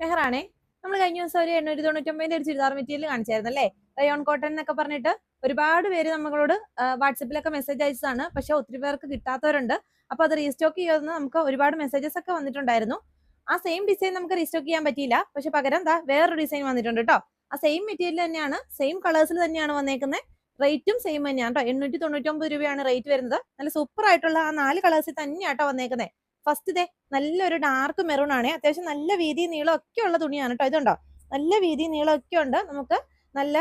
മെഹറാണേ നമ്മൾ കഴിഞ്ഞ ദിവസം ഒരു എണ്ണൂറ്റി തൊണ്ണൂറ്റൊമ്പതിന്റെ ഒരു ചുരിദാർ മെറ്റീരിയൽ കാണിച്ചായിരുന്നു അല്ലേ റയോൺ കോട്ടൺ എന്നൊക്കെ പറഞ്ഞിട്ട് ഒരുപാട് പേര് നമ്മളോട് വാട്സപ്പിലൊക്കെ മെസ്സേജ് അയച്ചതാണ്. പക്ഷെ ഒത്തിരി പേർക്ക് കിട്ടാത്തവരുണ്ട്. അപ്പൊ അത് റീസ്റ്റോക്ക് ചെയ്യുമെന്ന് നമുക്ക് ഒരുപാട് മെസ്സേജസ് ഒക്കെ വന്നിട്ടുണ്ടായിരുന്നു. ആ സെയിം ഡിസൈൻ നമുക്ക് റീസ്റ്റോക്ക് ചെയ്യാൻ പറ്റിയില്ല. പക്ഷെ പകരം എന്താ വേറൊരു ഡിസൈൻ വന്നിട്ടുണ്ട് കേട്ടോ ആ സെയിം മെറ്റീരിയൽ തന്നെയാണ് സെയിം കളേഴ്സിൽ തന്നെയാണ് വന്നേക്കുന്നത് റേറ്റും സെയിം തന്നെയാണ് കേട്ടോ എണ്ണൂറ്റി തൊണ്ണൂറ്റി ഒമ്പത് രൂപയാണ് റേറ്റ് വരുന്നത്. നല്ല സൂപ്പർ ആയിട്ടുള്ള ആ നാല് കളേഴ്സിൽ തന്നെയാട്ടോ വന്നേക്കുന്നത് ഫസ്റ്റ് ഇതേ നല്ലൊരു ഡാർക്ക് മെറൂൺ ആണ്. അത്യാവശ്യം നല്ല വീതി നീളം ഒക്കെ ഉള്ള തുണിയാണ് കേട്ടോ ഇതുണ്ടോ? നല്ല വീതി നീളം ഒക്കെ ഉണ്ട്. നമുക്ക് നല്ല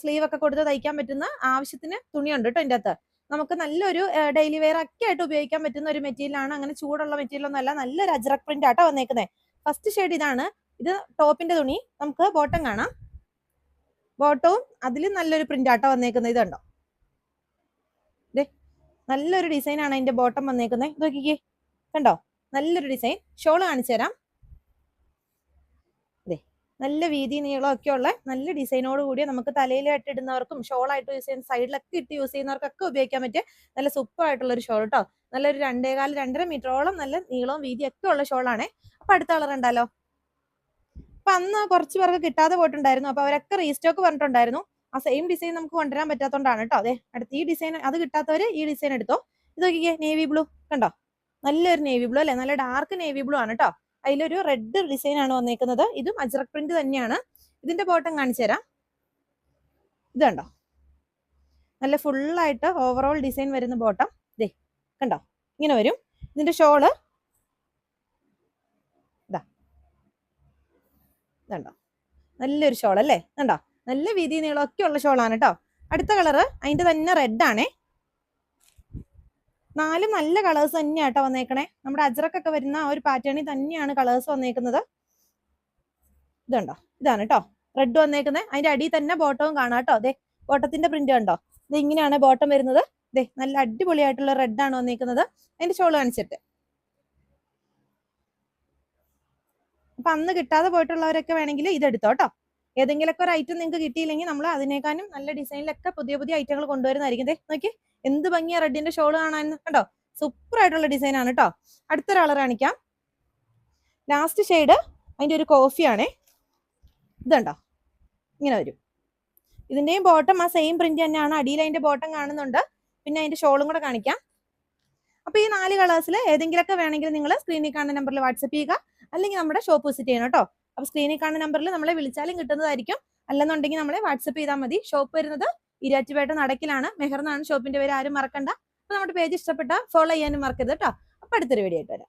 സ്ലീവ് ഒക്കെ കൊടുത്ത് തയ്ക്കാൻ പറ്റുന്ന ആവശ്യത്തിന് തുണിയുണ്ട് കേട്ടോ ഇതിന്റെ അകത്ത് നമുക്ക് നല്ലൊരു ഡെയിലി വെയർ ഒക്കെ ആയിട്ട് ഉപയോഗിക്കാൻ പറ്റുന്ന ഒരു മെറ്റീരിയലാണ് അങ്ങനെ ചൂടുള്ള മെറ്റീരിയൽ ഒന്നും അല്ല. നല്ലൊരു അജ്രക് പ്രിന്റ് ആട്ടോ വന്നേക്കുന്നത് ഫസ്റ്റ് ഷെയ്ഡ് ഇതാണ്. ഇത് ടോപ്പിന്റെ തുണി. നമുക്ക് ബോട്ടം കാണാം. ബോട്ടവും അതിൽ നല്ലൊരു പ്രിന്റ് ആട്ടോ വന്നേക്കുന്നത് ഇതുണ്ടോ? നല്ലൊരു ഡിസൈൻ ആണ് അതിന്റെ ബോട്ടം വന്നേക്കുന്നത് നോക്കിക്കേ. കണ്ടോ? നല്ലൊരു ഡിസൈൻ ഷോൾ കാണിച്ചു തരാം. അതെ നല്ല വീതി നീളം ഒക്കെ ഉള്ള നല്ല ഡിസൈനോട് കൂടിയ നമുക്ക് തലയിലായിട്ട് ഇടുന്നവർക്കും ഷോളായിട്ട് യൂസ് ചെയ്യുന്ന സൈഡിലൊക്കെ ഇട്ട് യൂസ് ചെയ്യുന്നവർക്കൊക്കെ ഉപയോഗിക്കാൻ പറ്റിയ നല്ല സൂപ്പർ ആയിട്ടുള്ള ഒരു ഷോൾ കേട്ടോ നല്ലൊരു രണ്ടേകാൽ രണ്ടര മീറ്ററോളം നല്ല നീളവും വീതി ഒക്കെ ഉള്ള ഷോളാണേ. അപ്പൊ അടുത്ത കളർ ഉണ്ടല്ലോ അപ്പൊ അന്ന് കുറച്ച് പേർക്ക് കിട്ടാതെ പോയിട്ടുണ്ടായിരുന്നു. അപ്പൊ അവരൊക്കെ റീസ്റ്റോക്ക് പറഞ്ഞിട്ടുണ്ടായിരുന്നു. ആ സെയിം ഡിസൈൻ നമുക്ക് കൊണ്ടുവരാൻ പറ്റാത്തതുകൊണ്ടാണ് കേട്ടോ അതെ അടുത്ത് ഈ ഡിസൈൻ അത് കിട്ടാത്തവര് ഈ ഡിസൈൻ എടുത്തോ. ഇത് നോക്കിക്കേ നേവി ബ്ലൂ കണ്ടോ? നല്ലൊരു നേവി ബ്ലൂ അല്ലെ? നല്ല ഡാർക്ക് നേവി ബ്ലൂ ആണ് കേട്ടോ അതിലൊരു റെഡ് ഡിസൈൻ ആണ് വന്നേക്കുന്നത്. ഇതും അജ്രക് പ്രിന്റ് തന്നെയാണ്. ഇതിന്റെ ബോട്ടം കാണിച്ചു തരാം. ഇത് കണ്ടോ? നല്ല ഫുള്ളായിട്ട് ഓവറോൾ ഡിസൈൻ വരുന്ന ബോട്ടം ദേ കണ്ടോ? ഇങ്ങനെ വരും. ഇതിന്റെ ഷോൾ ഇതാ. ഇതുണ്ടോ? നല്ലൊരു ഷോൾ അല്ലേ? കണ്ടോ? നല്ല വീതി നീളം ഒക്കെ ഉള്ള ഷോളാണ് കേട്ടോ അടുത്ത കളറ് അതിന്റെ തന്നെ റെഡ് ആണേ. നാല് നല്ല കളേഴ്സ് തന്നെയാണ് കേട്ടോ വന്നേക്കണേ. നമ്മുടെ അജ്രക്കൊക്കെ വരുന്ന ആ ഒരു പാറ്റേണിൽ തന്നെയാണ് കളേഴ്സ് വന്നേക്കുന്നത്. ഇതുണ്ടോ? ഇതാണ് കേട്ടോ റെഡ് വന്നേക്കുന്നത് അതിന്റെ അടിയിൽ തന്നെ ബോട്ടവും കാണാം കേട്ടോ അതെ ബോട്ടത്തിന്റെ പ്രിന്റ് കണ്ടോ? ഇത് ഇങ്ങനെയാണ് ബോട്ടം വരുന്നത്. ദേ നല്ല അടിപൊളിയായിട്ടുള്ള റെഡ് ആണ് വന്നേക്കുന്നത്. അതിന്റെ ഷോൾ കാണിച്ചിട്ട്. അപ്പൊ അന്ന് കിട്ടാതെ പോയിട്ടുള്ളവരൊക്കെ വേണമെങ്കിൽ ഇത് എടുത്തോ കേട്ടോ ഏതെങ്കിലുമൊക്കെ ഒരു ഐറ്റം നിങ്ങൾക്ക് കിട്ടിയില്ലെങ്കിൽ നമ്മൾ അതിനേക്കാളും നല്ല ഡിസൈനിലൊക്കെ പുതിയ പുതിയ ഐറ്റങ്ങൾ കൊണ്ടുവരുന്നതായിരിക്കും. നോക്കി എന്ത് ഭംഗിയാ റെഡിന്റെ ഷോൾ കാണാൻ. കേട്ടോ സൂപ്പർ ആയിട്ടുള്ള ഡിസൈൻ ആണ് കേട്ടോ അടുത്ത കളർ കാണിക്കാം. ലാസ്റ്റ് ഷെയ്ഡ് അതിന്റെ ഒരു കോഫിയാണേ ഇതുണ്ടോ ഇങ്ങനെ വരും. ഇതിന്റെയും ബോട്ടം ആ സെയിം പ്രിന്റ് തന്നെയാണ്. അടിയിൽ അതിന്റെ ബോട്ടം കാണുന്നുണ്ട്. പിന്നെ അതിന്റെ ഷോളും കൂടെ കാണിക്കാം. അപ്പൊ ഈ നാല് കളേഴ്സിൽ ഏതെങ്കിലുമൊക്കെ വേണമെങ്കിൽ നിങ്ങൾ സ്ക്രീനിൽ കാണുന്ന നമ്പറിൽ വാട്സപ്പ് ചെയ്യുക. അല്ലെങ്കിൽ നമ്മുടെ ഷോപ്പ് വിസിറ്റ് ചെയ്യണം കേട്ടോ അപ്പൊ സ്ക്രീനിൽ കാണുന്ന നമ്പറിൽ നമ്മളെ വിളിച്ചാലും കിട്ടുന്നതായിരിക്കും. അല്ലെന്നുണ്ടെങ്കിൽ നമ്മളെ വാട്സപ്പ് ചെയ്താൽ മതി. ഷോപ്പ് വരുന്നത് ഇരാറ്റുപേട്ട നടക്കിലാണ്. മെഹർന്നാണ് ഷോപ്പിന്റെ പേര് ആരും മറക്കണ്ട. അപ്പൊ നമ്മുടെ പേജ് ഇഷ്ടപ്പെട്ട ഫോളോ ചെയ്യാനും മറക്കരുത് കേട്ടോ അപ്പൊ അടുത്തൊരു വീഡിയോ ആയിട്ട് വരാം.